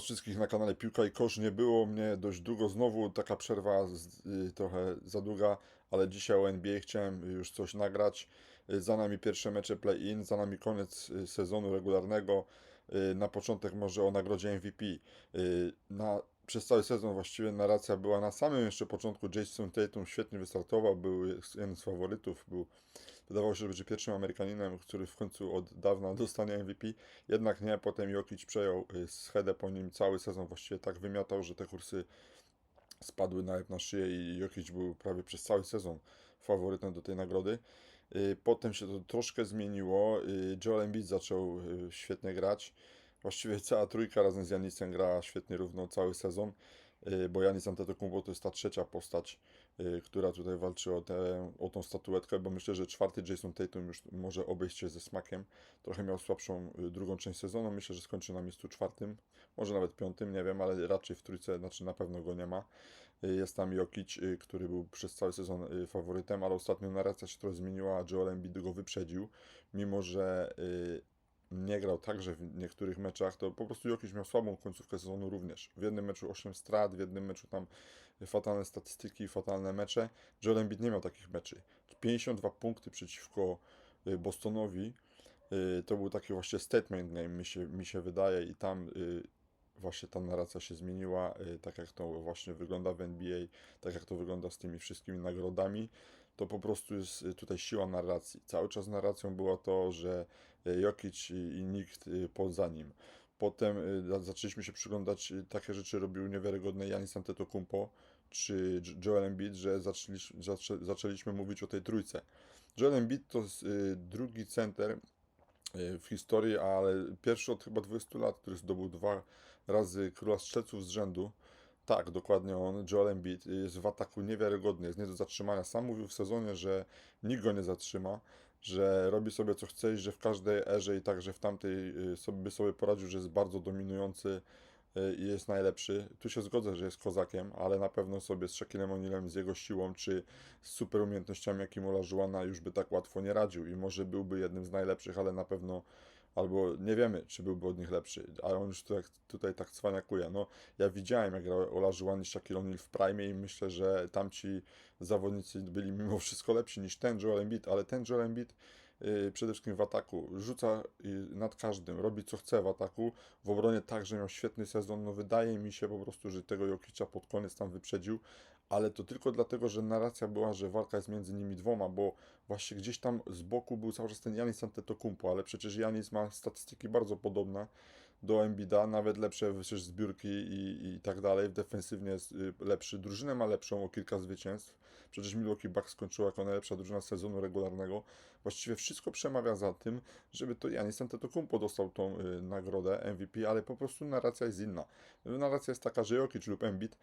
Was wszystkich na kanale Piłka i Kosz. Nie było mnie dość długo, znowu taka przerwa z, y, trochę za długa, ale dzisiaj o NBA chciałem już coś nagrać. Y, Za nami pierwsze mecze play-in, za nami koniec y, sezonu regularnego. Y, Na początek może o nagrodzie MVP. Y, Na, przez cały sezon właściwie narracja była na samym jeszcze początku. Jason Tatum świetnie wystartował, był jeden z faworytów, był Wydawało się, że będzie pierwszym Amerykaninem, który w końcu od dawna dostanie MVP. Jednak nie, potem Jokic przejął y, schedę po nim cały sezon właściwie tak wymiatał, że te kursy spadły nawet na szyję i Jokic był prawie przez cały sezon faworytem do tej nagrody. Y, Potem się to troszkę zmieniło. y, Joel Embiid zaczął świetnie grać. Właściwie cała trójka razem z Janisem grała świetnie równo cały sezon, bo Janis Antetokounmpo to jest ta trzecia postać, która tutaj walczy o, tę o tą statuetkę, bo myślę, że czwarty Jason Tatum już może obejść się ze smakiem. Trochę miał słabszą y, drugą część sezonu, myślę, że skończy na miejscu czwartym, może nawet piątym, nie wiem, ale raczej w trójce, znaczy na pewno go nie ma. Y, Jest tam Jokic, y, który był przez cały sezon y, faworytem, ale ostatnio narracja się trochę zmieniła, a Joel Embiid go wyprzedził, mimo że y, nie grał także w niektórych meczach, to po prostu Jokic miał słabą końcówkę sezonu również. W jednym meczu 8 strat, w jednym meczu tam fatalne statystyki, fatalne mecze. Joel Embiid nie miał takich meczy. 52 punkty przeciwko y, Bostonowi, y, to był taki właśnie statement game, mi się, mi się wydaje i tam y, właśnie ta narracja się zmieniła, tak jak to właśnie wygląda w NBA, tak jak to wygląda z tymi wszystkimi nagrodami, to po prostu jest y, tutaj siła narracji. Cały czas narracją było to, że y, Jokic i, nikt y, poza nim. Potem za- zaczęliśmy się przyglądać, takie rzeczy robił niewiarygodny Janis Antetokounmpo czy Joel Embiid, że zaczęliśmy, zaczę, zaczęliśmy mówić o tej trójce. Joel Embiid to drugi center w historii, ale pierwszy od chyba 20 lat, który zdobył dwa razy króla strzelców z rzędu. Tak, dokładnie on, Joel Embiid, jest w ataku niewiarygodny, jest nie do zatrzymania. Sam mówił w sezonie, że nikt go nie zatrzyma, że robi sobie co chce i że w każdej erze i także w tamtej y, sobie, by sobie poradził, że jest bardzo dominujący y, i jest najlepszy. Tu się zgodzę, że jest kozakiem, ale na pewno sobie z Shaquillem O'Nealem, z jego siłą, czy z super umiejętnościami, jakim Olajuwona już by tak łatwo nie radził i może byłby jednym z najlepszych, ale na pewno albo nie wiemy, czy byłby od nich lepszy, ale on już tutaj, tutaj tak cwaniakuje. No, ja widziałem, jak grał Olajuwon i Shaquille O'Neal w prime i myślę, że tamci zawodnicy byli mimo wszystko lepsi niż ten Joel Embiid, ale ten Joel Embiid yy, przede wszystkim w ataku rzuca yy, nad każdym, robi co chce w ataku, w obronie także miał świetny sezon, no wydaje mi się po prostu, że tego Jokicza pod koniec tam wyprzedził, ale to tylko dlatego, że narracja była, że walka jest między nimi dwoma, bo właśnie gdzieś tam z boku był cały czas ten Janis Antetokounmpo, ale przecież Janis ma statystyki bardzo podobne do Embida, nawet lepsze przecież zbiórki i, i tak dalej, defensywnie jest y, lepszy, drużynę ma lepszą o kilka zwycięstw, przecież Milwaukee Bucks skończyła jako najlepsza drużyna sezonu regularnego, właściwie wszystko przemawia za tym, żeby to Janis Antetokounmpo dostał tą y, nagrodę MVP, ale po prostu narracja jest inna. Narracja jest taka, że Jokic lub Embiid,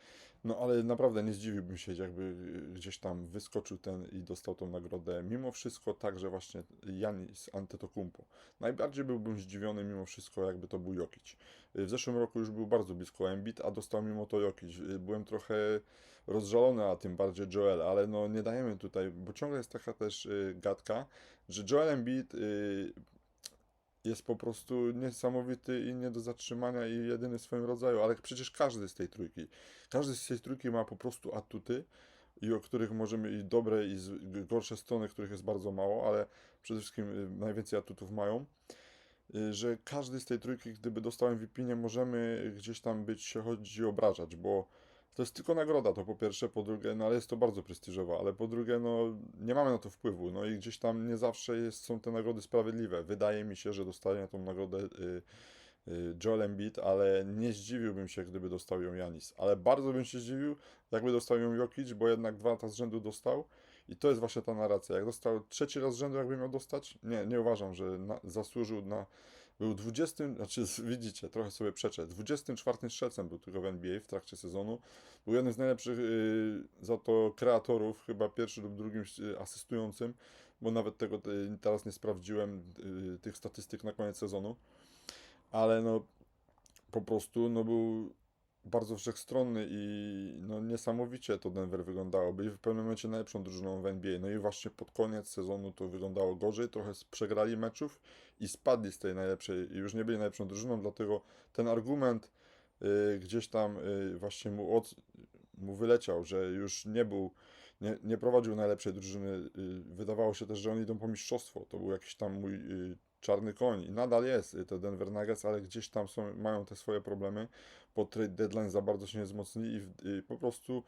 no ale naprawdę nie zdziwiłbym się, jakby y, gdzieś tam wyskoczył ten i dostał tą nagrodę. Mimo wszystko także właśnie Janis Antetokounmpo. Najbardziej byłbym zdziwiony mimo wszystko, jakby to był Jokic. Y, W zeszłym roku już był bardzo blisko Embiid, a dostał mimo to Jokic. Y, Byłem trochę rozżalony, a tym bardziej Joel, ale no nie dajemy tutaj, bo ciągle jest taka też y, gadka, że Joel Embiid y, jest po prostu niesamowity i nie do zatrzymania i jedyny w swoim rodzaju, ale przecież każdy z tej trójki, każdy z tej trójki ma po prostu atuty i o których możemy i dobre i gorsze strony, których jest bardzo mało, ale przede wszystkim y, najwięcej atutów mają, y, że każdy z tej trójki, gdyby dostał MVP, nie możemy gdzieś tam być, się chodzi obrażać, bo to jest tylko nagroda, to po pierwsze, po drugie, no ale jest to bardzo prestiżowa, ale po drugie, no nie mamy na to wpływu, no i gdzieś tam nie zawsze jest, są te nagrody sprawiedliwe. Wydaje mi się, że dostanie tą nagrodę y, y, Joel Embiid, ale nie zdziwiłbym się, gdyby dostał ją Janis. Ale bardzo bym się zdziwił, jakby dostał ją Jokic, bo jednak dwa lata z rzędu dostał i to jest właśnie ta narracja. Jak dostał trzeci raz z rzędu, jakby miał dostać, nie, nie uważam, że na, zasłużył na... Był 20, znaczy widzicie, trochę sobie przeczę, 24 strzelcem był tylko w NBA w trakcie sezonu. Był jednym z najlepszych y, za to kreatorów, chyba pierwszy lub drugim y, asystującym, bo nawet tego y, teraz nie sprawdziłem, y, tych statystyk na koniec sezonu. Ale no po prostu no był bardzo wszechstronny i no niesamowicie to Denver wyglądało. Byli w pewnym momencie najlepszą drużyną w NBA. No i właśnie pod koniec sezonu to wyglądało gorzej, trochę przegrali meczów i spadli z tej najlepszej i już nie byli najlepszą drużyną, dlatego ten argument y, gdzieś tam y, właśnie mu, od, mu wyleciał, że już nie był, nie, nie prowadził najlepszej drużyny. y, Wydawało się też, że oni idą po mistrzostwo. To był jakiś tam mój y, czarny koń i nadal jest y, to Denver Nuggets, ale gdzieś tam są, mają te swoje problemy. Po trade deadline za bardzo się nie wzmocnili i, i po prostu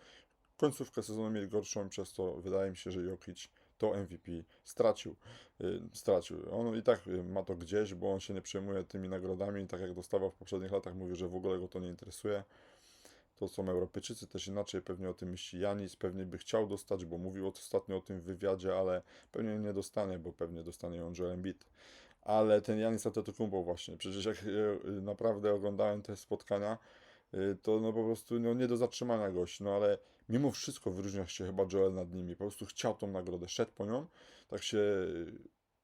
końcówkę sezonu mieli gorszą, przez to wydaje mi się, że Jokic to MVP stracił. y, stracił. On i tak y, ma to gdzieś, bo on się nie przejmuje tymi nagrodami, tak jak dostawał w poprzednich latach, mówi, że w ogóle go to nie interesuje. To są Europejczycy też inaczej, pewnie o tym myśli Janis, pewnie by chciał dostać, bo mówił ostatnio o tym w wywiadzie, ale pewnie nie dostanie, bo pewnie dostanie ją Joel Embiid. Ale ten Janis Antetokounmpo właśnie, przecież jak y, naprawdę oglądałem te spotkania, y, to no po prostu no, nie do zatrzymania gość, no ale mimo wszystko wyróżniał się chyba Joel nad nimi, po prostu chciał tą nagrodę, szedł po nią, tak się y,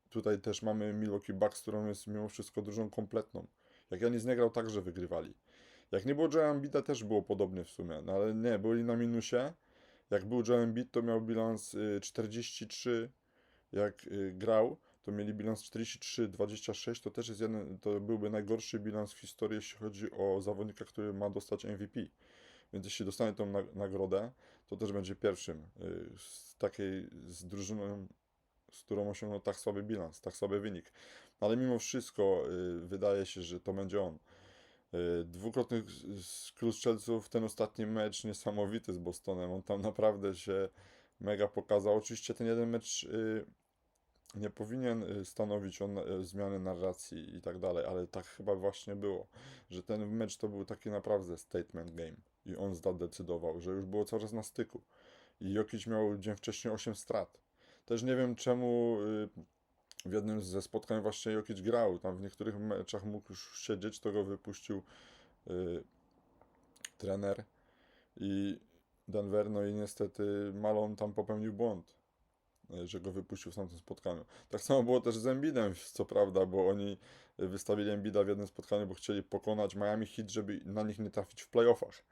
tutaj też mamy Milwaukee Bucks, którą jest mimo wszystko drużyną kompletną. Jak Janis nie grał, także wygrywali. Jak nie było Joela Embida, też było podobnie w sumie, no ale nie, byli na minusie. Jak był Joel Embiid, to miał bilans y, 43, jak grał, to mieli bilans 43-26, to też jest jeden, to byłby najgorszy bilans w historii, jeśli chodzi o zawodnika, który ma dostać MVP. Więc jeśli dostanie tą na- nagrodę, to też będzie pierwszym y, z takiej, z drużyną, z którą osiągnął tak słaby bilans, tak słaby wynik. Ale mimo wszystko y, wydaje się, że to będzie on. Y, Dwukrotny skrót strzelców, ten ostatni mecz niesamowity z Bostonem, on tam naprawdę się mega pokazał. Oczywiście ten jeden mecz nie powinien y, stanowić on y, zmiany narracji i tak dalej, ale tak chyba właśnie było, że ten mecz to był taki naprawdę statement game i on zadecydował, że już było czas na styku. I Jokic miał dzień wcześniej 8 strat. Też nie wiem czemu y, w jednym ze spotkań właśnie Jokic grał, tam w niektórych meczach mógł już siedzieć, to go wypuścił trener i Denver, no i niestety Malone tam popełnił błąd że go wypuścił w tamtym spotkaniu. Tak samo było też z Embidem, co prawda, bo oni wystawili Embida w jednym spotkaniu, bo chcieli pokonać Miami Heat, żeby na nich nie trafić w playoffach.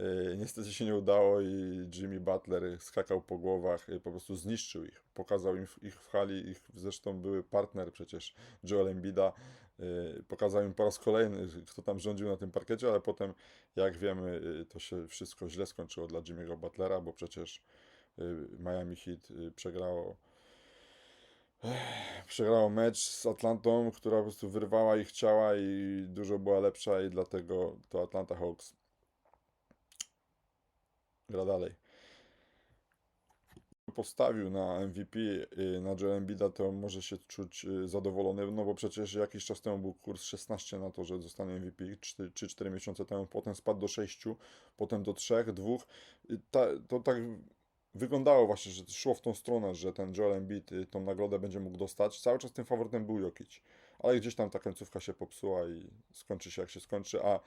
Y, Niestety się nie udało i Jimmy Butler skakał po głowach, po prostu zniszczył ich. Pokazał im ich w hali, ich zresztą były partner przecież Joel Embida. y, Pokazał im po raz kolejny, kto tam rządził na tym parkiecie, ale potem, jak wiemy, to się wszystko źle skończyło dla Jimmy'ego Butlera, bo przecież Miami Heat y, przegrało przegrało mecz z Atlantą, która po prostu wyrwała ich ciała i dużo była lepsza i dlatego to Atlanta Hawks gra dalej. Postawił na MVP y, na Joel Embida, to może się czuć y, zadowolony, no bo przecież jakiś czas temu był kurs 16 na to, że zostanie MVP, 3-4 miesiące temu, potem spadł do 6, potem do 3, 2. Y, Ta, to tak wyglądało właśnie, że szło w tą stronę, że ten Joel Embiid y, tą nagrodę będzie mógł dostać. Cały czas tym faworytem był Jokic, ale gdzieś tam ta końcówka się popsuła i skończy się jak się skończy, a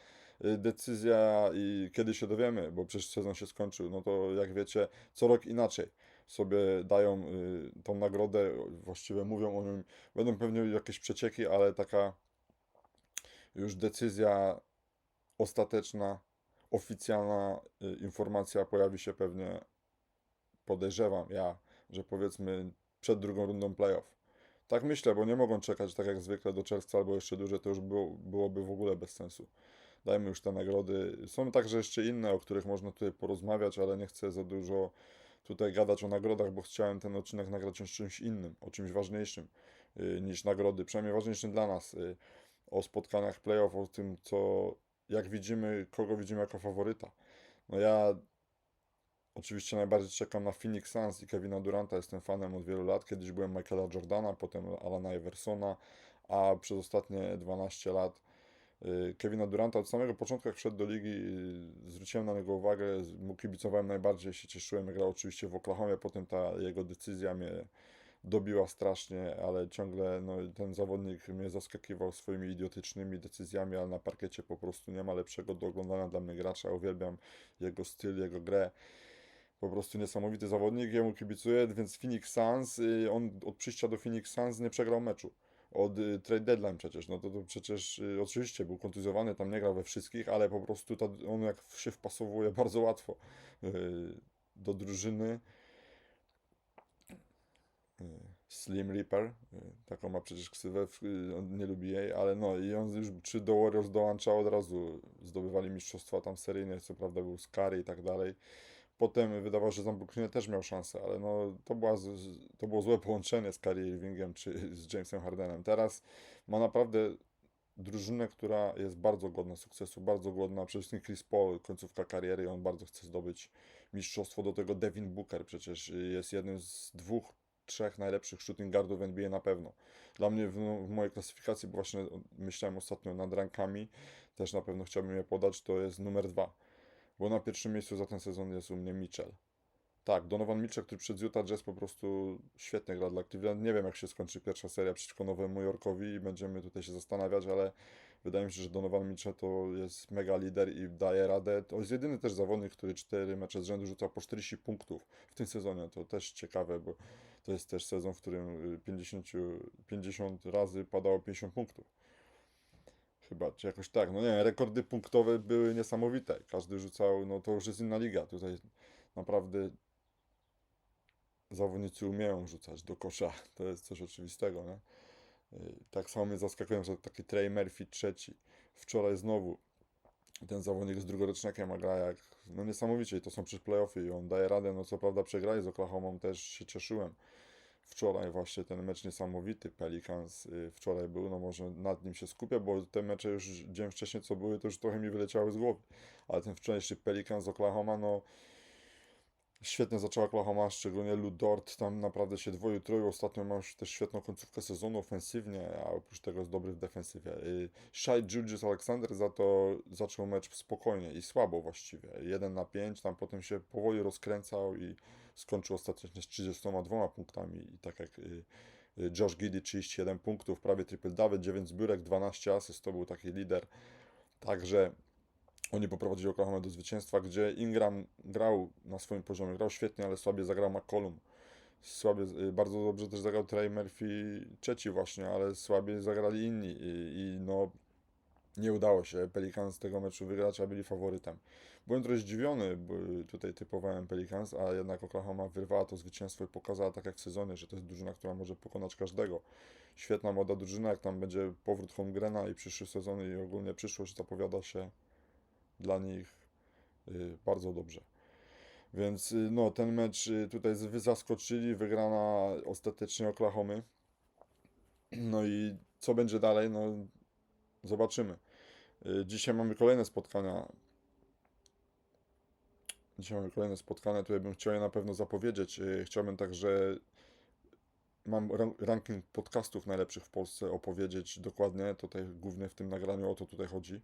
y, decyzja i kiedy się dowiemy, bo przecież sezon się skończył, no to jak wiecie, co rok inaczej sobie dają y, tą nagrodę, właściwie mówią o nim, będą pewnie jakieś przecieki, ale taka już decyzja ostateczna, oficjalna informacja pojawi się pewnie podejrzewam ja, że powiedzmy przed drugą rundą playoff. Tak myślę, bo nie mogą czekać tak jak zwykle do czerwca albo jeszcze dłużej, to już było, byłoby w ogóle bez sensu. Dajmy już te nagrody. Są także jeszcze inne, o których można tutaj porozmawiać, ale nie chcę za dużo tutaj gadać o nagrodach, bo chciałem ten odcinek nagrać o czymś innym, o czymś ważniejszym y, niż nagrody, przynajmniej ważniejszym dla nas, y, o spotkaniach playoff, o tym, co, jak widzimy, kogo widzimy jako faworyta. No ja Oczywiście najbardziej czekam na Phoenix Suns i Kevina Duranta. Jestem fanem od wielu lat. Kiedyś byłem Michaela Jordana, potem Alana Iversona, a przez ostatnie 12 lat y, Kevina Duranta od samego początku, jak wszedł do ligi, y, zwróciłem na niego uwagę, mu kibicowałem najbardziej, się cieszyłem. Grał oczywiście w Oklahomie, potem ta jego decyzja mnie dobiła strasznie, ale ciągle no, ten zawodnik mnie zaskakiwał swoimi idiotycznymi decyzjami, ale na parkiecie po prostu nie ma lepszego do oglądania dla mnie gracza. Uwielbiam jego styl, jego grę po prostu niesamowity zawodnik, jemu kibicuję, więc Phoenix Suns, y, on od przyjścia do Phoenix Suns nie przegrał meczu. Od y, trade deadline przecież, no to, to przecież y, oczywiście był kontuzjowany, tam nie grał we wszystkich, ale po prostu ta, on jak się wpasowuje bardzo łatwo do drużyny. Slim Reaper, taką ma przecież ksywę, on nie lubi jej, ale no i on już czy do Warriors dołącza od razu, zdobywali mistrzostwa tam seryjne, co prawda był z Curry i tak dalej. Potem wydawało się, że Zambruknie też miał szansę, ale no to, była, to było złe połączenie z Curry Irvingiem czy z Jamesem Hardenem. Teraz ma naprawdę drużynę, która jest bardzo godna sukcesu, bardzo godna. Przede wszystkim Chris Paul, końcówka kariery, on bardzo chce zdobyć mistrzostwo. Do tego Devin Booker przecież jest jednym z dwóch, trzech najlepszych shooting guardów w NBA na pewno. Dla mnie w, w mojej klasyfikacji, bo właśnie myślałem ostatnio nad rankami, też na pewno chciałbym je podać, to jest numer dwa. Bo na pierwszym miejscu za ten sezon jest u mnie Mitchell. Tak, Donovan Mitchell, który przed Utah Jazz po prostu świetnie gra dla Cleveland. Nie wiem, jak się skończy pierwsza seria przeciwko Nowemu Jorkowi i będziemy tutaj się zastanawiać, ale wydaje mi się, że Donovan Mitchell to jest mega lider i daje radę. To jest jedyny też zawodnik, który cztery mecze z rzędu rzuca po 40 punktów w tym sezonie. To też ciekawe, bo to jest też sezon, w którym y, 50, 50 razy padało 50 punktów. Chyba, czy jakoś tak. No nie wiem, rekordy punktowe były niesamowite. Każdy rzucał, no to już jest inna liga. Tutaj naprawdę zawodnicy umieją rzucać do kosza. To jest coś oczywistego, nie? Tak samo mnie zaskakują, że taki Trey Murphy trzeci. Wczoraj znowu ten zawodnik z drugoroczniakiem a gra jak, no niesamowicie to są przecież playoffy i on daje radę, no co prawda przegrali z Oklahomą, też się cieszyłem. Wczoraj właśnie ten mecz niesamowity Pelicans y, wczoraj był, no może nad nim się skupię, bo te mecze już dzień wcześniej co były, to już trochę mi wyleciały z głowy. Ale ten wczorajszy Pelicans z Oklahoma, no Świetnie zaczęła Oklahoma, szczególnie Lou Dort, tam naprawdę się dwoił, troił. Ostatnio ma już też świetną końcówkę sezonu ofensywnie, a oprócz tego jest dobry w defensywie. Y, Shai Gilgeous Alexander za to zaczął mecz spokojnie i słabo właściwie. 1 na 5, tam potem się powoli rozkręcał i skończył ostatecznie z 32 punktami i tak jak y, y, Josh Giddy 31 punktów, prawie triple double, 9 zbiórek, 12 asyst, to był taki lider. Także oni poprowadzili Oklahoma do zwycięstwa, gdzie Ingram grał na swoim poziomie, grał świetnie, ale słabie zagrał McCollum. Słabie, y, bardzo dobrze też zagrał Trey Murphy trzeci właśnie, ale słabiej zagrali inni i, i no nie udało się Pelicans z tego meczu wygrać, a byli faworytem. Byłem trochę zdziwiony, bo tutaj typowałem Pelicans, a jednak Oklahoma wyrwała to zwycięstwo i pokazała tak jak w sezonie, że to jest drużyna, która może pokonać każdego. Świetna młoda drużyna, jak tam będzie powrót Holmgrena i przyszły sezon i ogólnie przyszłość zapowiada się dla nich y, bardzo dobrze. Więc y, no, ten mecz y, tutaj zaskoczyli, wygrana ostatecznie Oklahomy. No i co będzie dalej? No, zobaczymy. Dzisiaj mamy kolejne spotkania. Dzisiaj mamy kolejne spotkania, tutaj bym chciał je na pewno zapowiedzieć. Chciałbym także, mam ran- ranking podcastów najlepszych w Polsce opowiedzieć dokładnie. Tutaj głównie w tym nagraniu o to tutaj chodzi.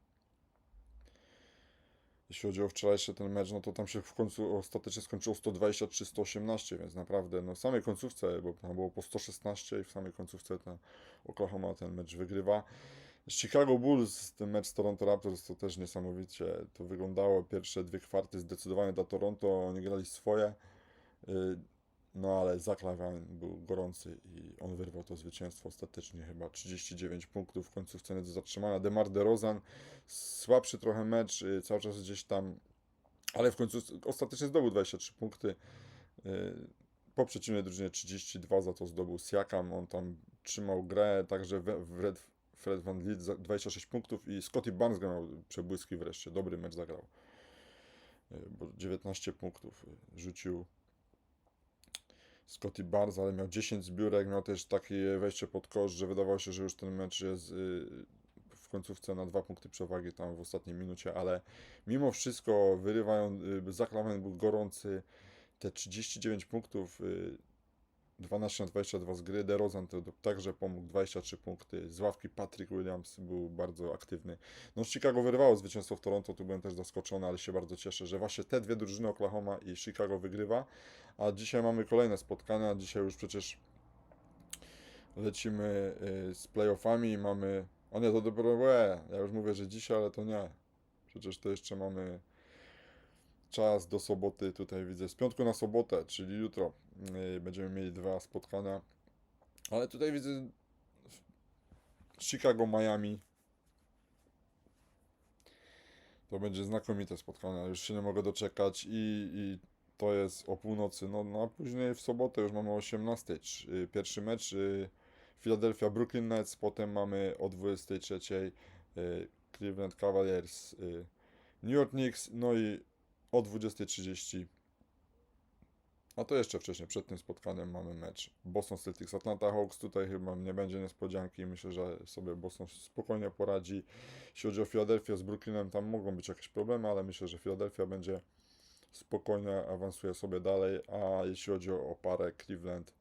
Jeśli chodzi o wczorajszy ten mecz, no to tam się w końcu ostatecznie skończyło 123-118, więc naprawdę no w samej końcówce, bo tam było po 116 i w samej końcówce ta Oklahoma ten mecz wygrywa. Chicago Bulls, ten mecz z Toronto Raptors to też niesamowicie to wyglądało. Pierwsze dwie kwarty zdecydowanie dla Toronto, oni grali swoje. No ale Zach Lavine był gorący i on wyrwał to zwycięstwo ostatecznie chyba 39 punktów w końcówce nie do zatrzymania. DeMar DeRozan słabszy trochę mecz, y, cały czas gdzieś tam, ale w końcu ostatecznie zdobył 23 punkty. Y, Po przeciwnej drużynie 32 za to zdobył Siakam, on tam trzymał grę, także Fred, Fred Van Vliet za 26 punktów i Scotty Barnes miał przebłyski wreszcie, dobry mecz zagrał. Y, Bo 19 punktów rzucił Scotty Barnes, ale miał 10 zbiórek, miał też takie wejście pod kosz, że wydawało się, że już ten mecz jest y, w końcówce na dwa punkty przewagi tam w ostatniej minucie, ale mimo wszystko wyrywają, y, Zach był gorący, te 39 punktów, y, 12 na 22 z gry, DeRozan to także pomógł, 23 punkty, z ławki Patrick Williams był bardzo aktywny. No Chicago wyrwało zwycięstwo w Toronto, tu byłem też zaskoczony, ale się bardzo cieszę, że właśnie te dwie drużyny, Oklahoma i Chicago wygrywa, a dzisiaj mamy kolejne spotkania, dzisiaj już przecież lecimy y, z playoffami. I mamy, o nie, to dopiero ja już mówię, że dzisiaj, ale to nie, przecież to jeszcze mamy czas do soboty, tutaj widzę, z piątku na sobotę, czyli jutro y, będziemy mieli dwa spotkania, ale tutaj widzę Chicago, Miami, to będzie znakomite spotkania, już się nie mogę doczekać i, i to jest o północy, no, no a później w sobotę już mamy o 18, trz- y, pierwszy mecz y, Philadelphia Brooklyn Nets, potem mamy o 23 y, Cleveland Cavaliers New York Knicks, no i o 20.30 a to jeszcze wcześniej, przed tym spotkaniem mamy mecz Boston Celtics Atlanta Hawks. Tutaj chyba nie będzie niespodzianki. Myślę, że sobie Boston spokojnie poradzi. Jeśli chodzi o Philadelphia z Brooklynem, tam mogą być jakieś problemy, ale myślę, że Philadelphia będzie spokojnie awansuje sobie dalej. A jeśli chodzi o, o parę Cleveland,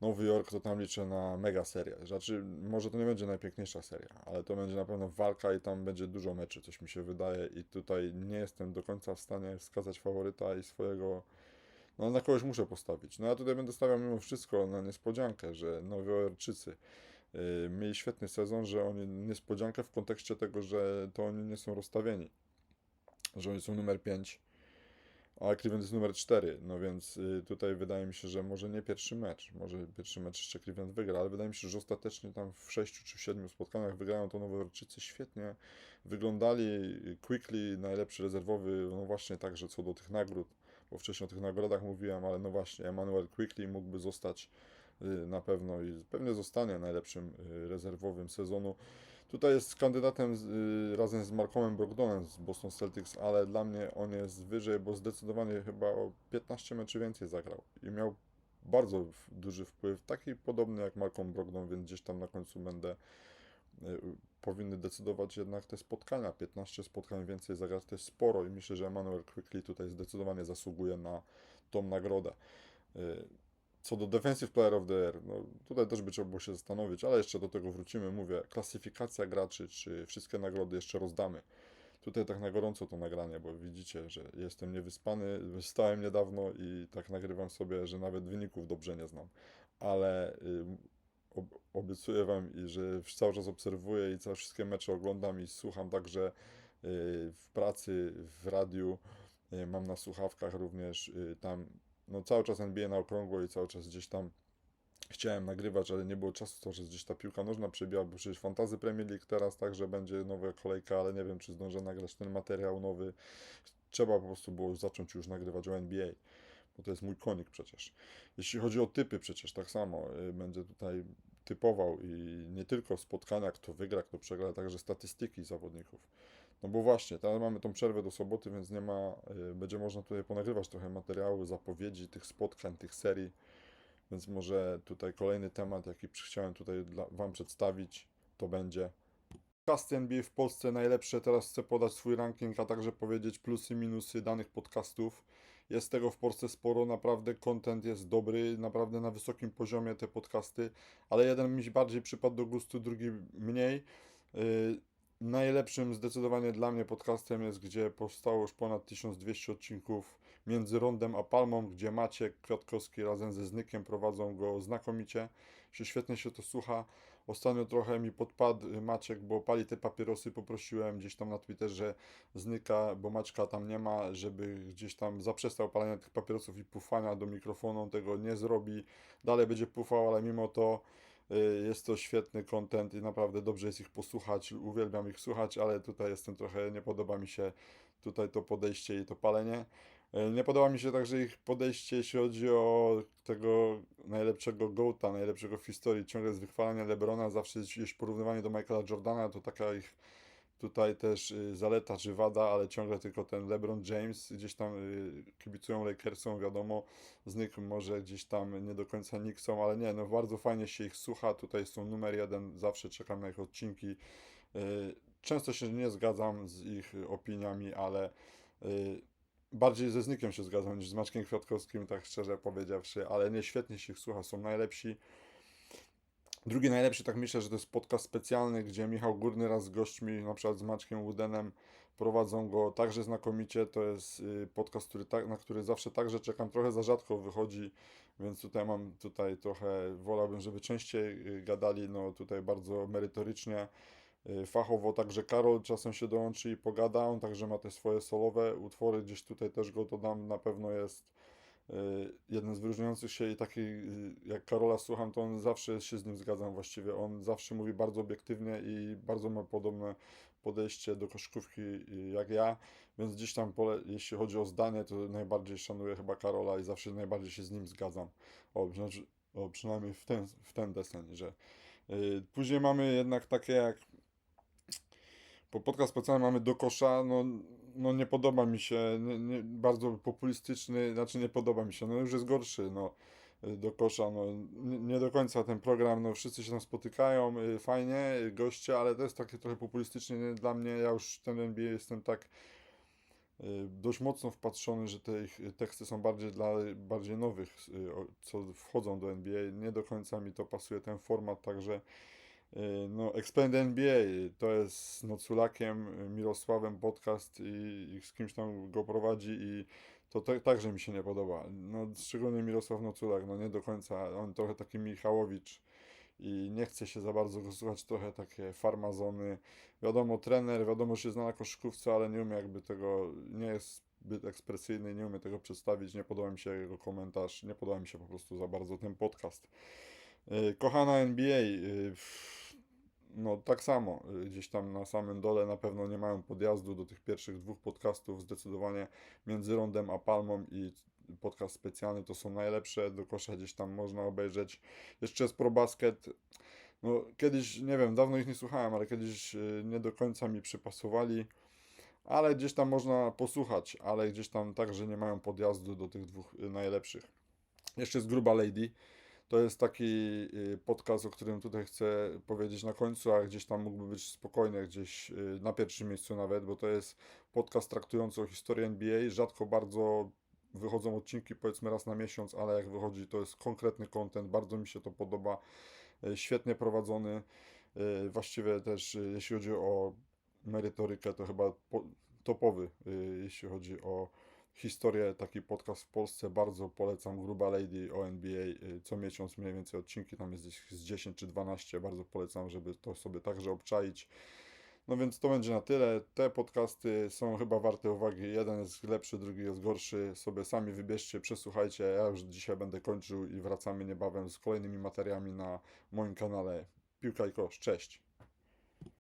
Nowy Jork, to tam liczę na mega serię. Znaczy, może to nie będzie najpiękniejsza seria, ale to będzie na pewno walka i tam będzie dużo meczy, coś mi się wydaje. I tutaj nie jestem do końca w stanie wskazać faworyta i swojego no na kogoś muszę postawić. No ja tutaj będę stawiał mimo wszystko na niespodziankę, że Nowojorczycy yy, mieli świetny sezon, że oni niespodziankę w kontekście tego, że to oni nie są rozstawieni, że oni są numer 5, a Cleveland jest numer 4, no więc yy, tutaj wydaje mi się, że może nie pierwszy mecz, może pierwszy mecz jeszcze Cleveland wygra, ale wydaje mi się, że ostatecznie tam w 6 czy 7 spotkaniach wygrają to Nowojorczycy świetnie wyglądali, Quickly najlepszy rezerwowy, no właśnie także co do tych nagród, bo wcześniej o tych nagrodach mówiłem, ale no właśnie, Emmanuel Quickly mógłby zostać y, na pewno i pewnie zostanie najlepszym y, rezerwowym sezonu. Tutaj jest kandydatem z, y, razem z Malcolmem Brogdonem z Boston Celtics, ale dla mnie on jest wyżej, bo zdecydowanie chyba o 15 meczy więcej zagrał i miał bardzo duży wpływ, taki podobny jak Malcolm Brogdon, więc gdzieś tam na końcu będę y, powinny decydować jednak te spotkania. 15 spotkań więcej zagrać to jest sporo i myślę, że Emmanuel Quickly tutaj zdecydowanie zasługuje na tą nagrodę. Co do Defensive Player of the Year, no tutaj też by trzeba było się zastanowić, ale jeszcze do tego wrócimy. Mówię, klasyfikacja graczy, czy wszystkie nagrody jeszcze rozdamy. Tutaj tak na gorąco to nagranie, bo widzicie, że jestem niewyspany, wstałem niedawno i tak nagrywam sobie, że nawet wyników dobrze nie znam. Ale ob- obiecuję Wam, i że cały czas obserwuję i całe wszystkie mecze oglądam i słucham także y, w pracy, w radiu, y, mam na słuchawkach również y, tam, no cały czas NBA na okrągło i cały czas gdzieś tam chciałem nagrywać, ale nie było czasu, to że gdzieś ta piłka nożna przebiła, bo przecież Fantazy Premier League teraz także będzie nowa kolejka, ale nie wiem, czy zdążę nagrać ten materiał nowy. Trzeba po prostu było zacząć już nagrywać o NBA, bo to jest mój konik przecież. Jeśli chodzi o typy, przecież tak samo y, będzie tutaj typował i nie tylko spotkania, kto wygra, kto przegra, także statystyki zawodników. No bo właśnie, teraz mamy tą przerwę do soboty, więc nie ma, y, będzie można tutaj ponagrywać trochę materiału, zapowiedzi tych spotkań, tych serii, więc może tutaj kolejny temat, jaki chciałem tutaj dla, Wam przedstawić, to będzie podcasty NBA w Polsce najlepsze. Teraz chcę podać swój ranking, a także powiedzieć plusy, minusy danych podcastów. Jest tego w Polsce sporo, naprawdę content jest dobry, naprawdę na wysokim poziomie te podcasty, ale jeden mi bardziej przypadł do gustu, drugi mniej. Yy, najlepszym zdecydowanie dla mnie podcastem jest, gdzie powstało już ponad 1200 odcinków między Rondem a Palmą, gdzie Maciek Kwiatkowski razem ze Znykiem prowadzą go znakomicie, się świetnie się to słucha. Ostatnio trochę mi podpadł Maciek, bo pali te papierosy, poprosiłem gdzieś tam na Twitterze Znyka, bo Maćka tam nie ma, żeby gdzieś tam zaprzestał palenia tych papierosów i pufania do mikrofonu, on tego nie zrobi, dalej będzie pufał, ale mimo to y, jest to świetny content i naprawdę dobrze jest ich posłuchać, uwielbiam ich słuchać, ale tutaj jestem trochę, nie podoba mi się tutaj to podejście i to palenie. Y, Nie podoba mi się także ich podejście, jeśli chodzi o tego najlepszego GOATA, najlepszego w historii. Ciągle jest wychwalanie LeBrona, zawsze jest porównywanie do Michaela Jordana, to taka ich tutaj też y, zaleta czy wada, ale ciągle tylko ten LeBron James gdzieś tam y, kibicują Lakersom, wiadomo, znik może gdzieś tam nie do końca Knicksom, ale nie, no bardzo fajnie się ich słucha, tutaj są numer jeden, zawsze czekam na ich odcinki. Y, Często się nie zgadzam z ich opiniami, ale bardziej ze Znikiem się zgadzam niż z Maćkiem Kwiatkowskim, tak szczerze powiedziawszy, ale nie, świetnie się ich słucha, są najlepsi. Drugi najlepszy, tak myślę, że to jest podcast specjalny, gdzie Michał Górny raz z gośćmi, na przykład z Maćkiem Łudenem, prowadzą go także znakomicie. To jest y, podcast, który tak, na który zawsze także czekam. Trochę za rzadko wychodzi, więc tutaj mam tutaj trochę, wolałbym, żeby częściej y, gadali, no tutaj bardzo merytorycznie, y, fachowo. Także Karol czasem się dołączy i pogada. On także ma te swoje solowe utwory, gdzieś tutaj też go dodam, na pewno jest jeden z wyróżniających się i taki, y, jak Karola słucham, to on zawsze się z nim zgadzam właściwie. On zawsze mówi bardzo obiektywnie i bardzo ma podobne podejście do koszykówki y, jak ja, więc gdzieś tam, pole, jeśli chodzi o zdanie, to najbardziej szanuję chyba Karola i zawsze najbardziej się z nim zgadzam. O, znaczy, o przynajmniej w ten, w ten deseń, że y, później mamy jednak takie jak bo podcast specjalny mamy do kosza, no, no nie podoba mi się, nie, nie, bardzo populistyczny, znaczy nie podoba mi się, no już jest gorszy, no do kosza, no nie, nie do końca ten program, no wszyscy się tam spotykają, y, fajnie, y, goście, ale to jest takie trochę populistyczne nie, dla mnie, ja już ten NBA jestem tak y, dość mocno wpatrzony, że te ich teksty są bardziej dla bardziej nowych, co wchodzą do NBA, nie do końca mi to pasuje ten format, także No, Expand NBA to jest z Noculakiem, y, Mirosławem podcast i, i z kimś tam go prowadzi i to te, także mi się nie podoba. No, szczególnie Mirosław Noculak, no nie do końca, on trochę taki Michałowicz i nie chce się za bardzo go słuchać, trochę takie farmazony. Wiadomo, trener, wiadomo, że się zna na koszykówce, ale nie umie jakby tego, nie jest zbyt ekspresyjny, nie umie tego przedstawić, nie podoba mi się jego komentarz, nie podoba mi się po prostu za bardzo ten podcast. Y, Kochana NBA, pff, no tak samo, y, gdzieś tam na samym dole na pewno nie mają podjazdu do tych pierwszych dwóch podcastów, zdecydowanie między Rondem a Palmą i podcast specjalny to są najlepsze, do kosza gdzieś tam można obejrzeć. Jeszcze jest ProBasket, no kiedyś, nie wiem, dawno ich nie słuchałem, ale kiedyś nie do końca mi przypasowali, ale gdzieś tam można posłuchać, ale gdzieś tam także nie mają podjazdu do tych dwóch najlepszych. Jeszcze jest Gruba Lady. To jest taki y, podcast, o którym tutaj chcę powiedzieć na końcu, a gdzieś tam mógłby być spokojnie, gdzieś y, na pierwszym miejscu nawet, bo to jest podcast traktujący o historii NBA. Rzadko bardzo wychodzą odcinki, powiedzmy raz na miesiąc, ale jak wychodzi, to jest konkretny content, bardzo mi się to podoba. Y, Świetnie prowadzony. Właściwie też, jeśli chodzi o merytorykę, to chyba po, topowy, jeśli chodzi o historię, taki podcast w Polsce. Bardzo polecam Gruba Lady o NBA. y, Co miesiąc mniej więcej odcinki, tam jest z 10 czy 12. Bardzo polecam, żeby to sobie także obczaić. No więc to będzie na tyle. Te podcasty są chyba warte uwagi. Jeden jest lepszy, drugi jest gorszy. Sobie sami wybierzcie, przesłuchajcie. Ja już dzisiaj będę kończył i wracamy niebawem z kolejnymi materiałami na moim kanale Piłka i Kosz. Cześć!